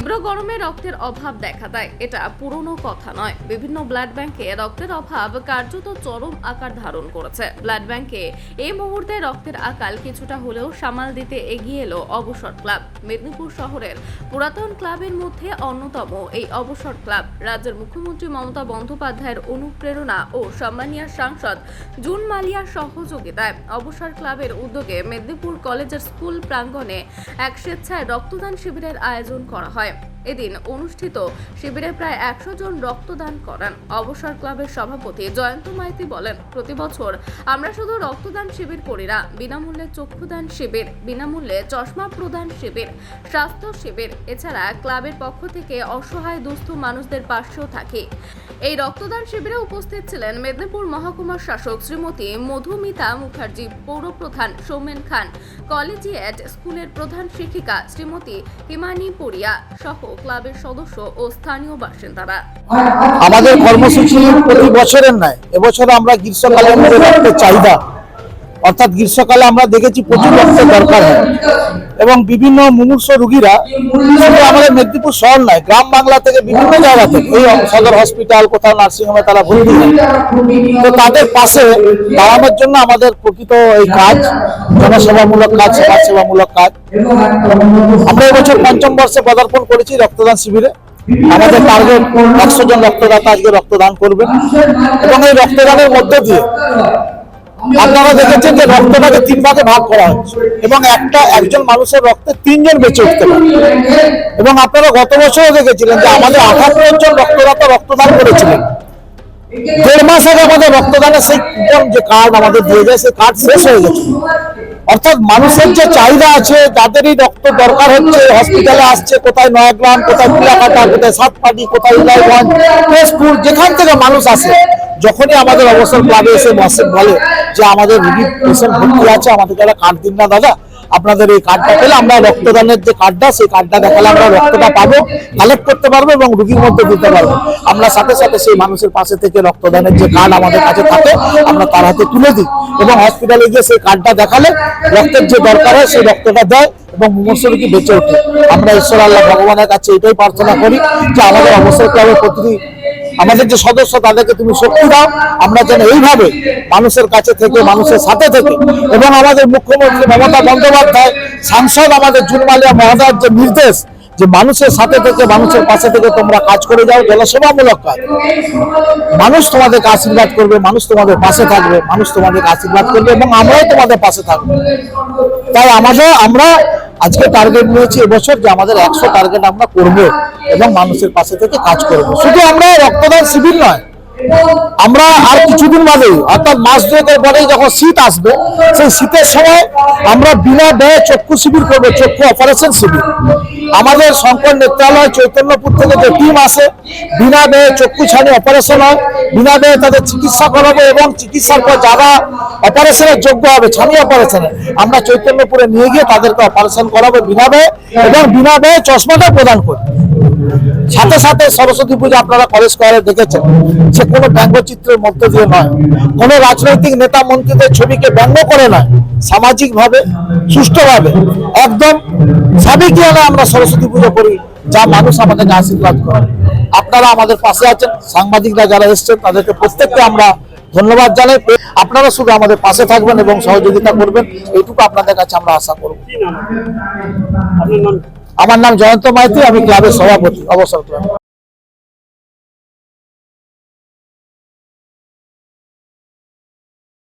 তীব্র গরমে রক্তের অভাব দেখা দেয়। এটা পুরনো কথা নয়। বিভিন্ন ব্লাড ব্যাংকে রক্তের অভাব কার্যত চরম আকার ধারণ করেছে। ব্লাড ব্যাংকে এই মুহূর্তে রক্তের আকাল কিছুটা হলেও সামাল দিতে এগিয়ে এলো অবসর ক্লাব। মেদিনীপুর শহরের পুরাতন ক্লাবের মধ্যে অন্যতম এই অবসর ক্লাব। রাজ্যের মুখ্যমন্ত্রী মমতা বন্দ্যোপাধ্যায়ের অনুপ্রেরণা ও সম্মানীয় সাংসদ জুন মালিয়ার সহযোগিতায় অবসর ক্লাবের উদ্যোগে মেদিনীপুর কলেজের স্কুল প্রাঙ্গণে এক স্বেচ্ছায় রক্তদান শিবিরের আয়োজন করা হয়। い。এদিন অনুষ্ঠিত শিবিরে প্রায় একশো জন রক্তদান করেন অবসর ক্লাবের সভাপতি জয়ন্ত মাইতি বলেন, প্রতি বছর আমরা শুধু রক্তদান শিবির করি না, বিনামূল্যে চক্ষুদান শিবির, বিনামূল্যে চশমা প্রদান শিবির, স্বাস্থ্য শিবির, এছাড়া ক্লাবের পক্ষ থেকে অসহায় দুস্থ মানুষদের পাশেও থাকি। এই রক্তদান শিবিরে উপস্থিত ছিলেন মেদিনীপুর মহকুমার শাসক শ্রীমতী মধুমিতা মুখার্জি পৌরপ্রধান সৌমেন খান, কলেজিয়েট স্কুলের প্রধান শিক্ষিকা শ্রীমতী হিমানি পুরিয়া সহ ক্লাবের সদস্য ও স্থানীয় বাসিন্দারা। আমাদের কর্মসূচি প্রতি বছরের নয় এবছর আমরা গ্রীষ্মকালে আমাদের চাহিদা। অর্থাৎ গ্রীষ্মকালে আমরা দেখেছি প্রচুর রক্তের দরকার হয়। এবং বিভিন্ন মুমূর্ষ রুগীরা আমাদের মেদিনীপুর শহর নয়, গ্রাম বাংলা থেকে বিভিন্ন জায়গা থেকে এই সদর হসপিটাল কোথাও নার্সিংহোমে তারা ভর্তি হয়। তো তাদের পাশে দাঁড়ানোর জন্য আমাদের প্রকৃত এই কাজ, জনসেবামূলক কাজ, সমাজসেবামূলক কাজ। আমরা এবছর পঞ্চম বর্ষে পদার্পণ করেছি রক্তদান শিবিরে। আমাদের টার্গেট একশো জন রক্তদাতা আজকে রক্তদান করবেন এবং এই রক্তদানের মধ্য দিয়ে আপনারা দেখেছেন যে রক্তটাকে তিন ভাগে ভাগ করা হচ্ছে এবং একটা একজন মানুষের রক্তে তিনজন বেঁচে উঠতে পারে। এবং আপনারা গত বছরও দেখেছিলেন যে আমাদের আঠাত্তর জন রক্তদাতা রক্তদান করেছিলেন। দেড় মাস আগে আমাদের রক্তদানের সেই কুপন যে কার্ড আমাদের দিয়ে যায়, সেই কার্ড শেষ হয়ে গেছে। অর্থাৎ মানুষের যে চাহিদা আছে, যাদেরই রক্ত দরকার হচ্ছে হসপিটালে আসছে, কোথায় নয়াগ্রাম, কোথায় কুলাকাটা কোথায় সাতপাটি কোথায় উদয়গঞ্জ, তেজপুর, যেখান থেকে মানুষ আসে, যখনই আমাদের অবসর ক্লাবে এসে বসে, বলে যে আমাদের রুগী পেশেন্ট ভর্তি আছে, আমাদের যারা কার্ড দিন না দাদা। আপনাদের এই কার্ডটা পেলে আমরা রক্তদানের যে কার্ডটা সেই কার্ডটা দেখালে আমরা রক্তটা পাবো কালেক্ট করতে পারব এবং রুগীর মধ্যে দিতে পারব। আমরা সাথে সাথে সেই মানুষের পাশে থেকে রক্তদানের যে কার্ড আমাদের কাছে থাকে, আমরা তার হাতে তুলে দিই এবং হসপিটালে গিয়ে সেই কার্ডটা দেখালে রক্তের যে দরকার হয়, সেই রক্তটা দেয় এবং মুমূর্ষ রোগী বেঁচে ওঠে। আমরা ঈশ্বর আল্লাহ ভগবানের কাছে এটাই প্রার্থনা করি যে আমাদের অবসর ক্লাবের প্রতিটি আমাদের যে সদস্য, তাদেরকে তুমি শক্তি দাও। আমরা যেন এইভাবে মানুষের কাছে থেকে, মানুষের সাথে থেকে এবং আমাদের মুখ্যমন্ত্রী মমতা বন্দ্যোপাধ্যায়, সাংসদ আমাদের জুনমালিয়া মহোদয়ের যে নির্দেশ, যে মানুষের সাথে থেকে, মানুষের পাশে থেকে তোমরা কাজ করে যাও, জনসেবামূলক কাজ। মানুষ তোমাদেরকে আশীর্বাদ করবে, মানুষ তোমাদের পাশে থাকবে, মানুষ তোমাদেরকে আশীর্বাদ করবে এবং আমরাও তোমাদের পাশে থাকব। তাই আমাদের, আমরা আজকে টার্গেট নিয়েছি এবছর যে আমাদের একশো টার্গেট আমরা করব এবং মানুষের পাশে থেকে কাজ করব। শুধু আমরা রক্তদান শিবির নয়, আমরা আর কিছুদিন বাদে অর্থাৎ মাস দুয়েকের পরেই যখন শীত আসবে, সেই শীতের সময় আমরা বিনা ব্যয়ে চক্ষু শিবির করব, চক্ষু অপারেশন শিবির। আমাদের শঙ্কর নেত্রালয়, চৈতন্যপুর থেকে যে টিম আসে, বিনা ব্যয়ে চক্ষু ছানি অপারেশন হয়, বিনা ব্যয়ে তাদের চিকিৎসা করাবো এবং চিকিৎসার পর যারা অপারেশনের যোগ্য হবে, ছানি অপারেশনে আমরা চৈতন্যপুরে নিয়ে গিয়ে তাদেরকে অপারেশন করাবো বিনা ব্যয়ে এবং বিনা ব্যয়ে চশমাটা প্রদান করব। সাথে সাথে সরস্বতী পূজা আপনারা কলেজ স্কোয়ারে দেখেছেন যে কোনো ব্যঙ্গচিত্রের মধ্য দিয়ে নয়, কোনো রাজনৈতিক নেতা মন্ত্রীদের ছবিকে ব্যঙ্গ করে নয়, সামাজিকভাবে, সুষ্ঠুভাবে, একদম সাবিকিয়ানা আমরা সরস্বতী পুজো করি যা মানুষ আমাদেরকে আশীর্বাদ করে। আপনারা আমাদের পাশে আছেন সাংবাদিকরা যারা এসছেন তাদেরকে প্রত্যেককে আমরা ধন্যবাদ জানাই। আপনারা শুধু আমাদের পাশে থাকবেন এবং সহযোগিতা করবেন এইটুকু আপনাদের কাছে আমরা আশা করব। আমার নাম জয়ন্ত মাইতি আমি ক্লাবের সভাপতি অবসর ক্লাব।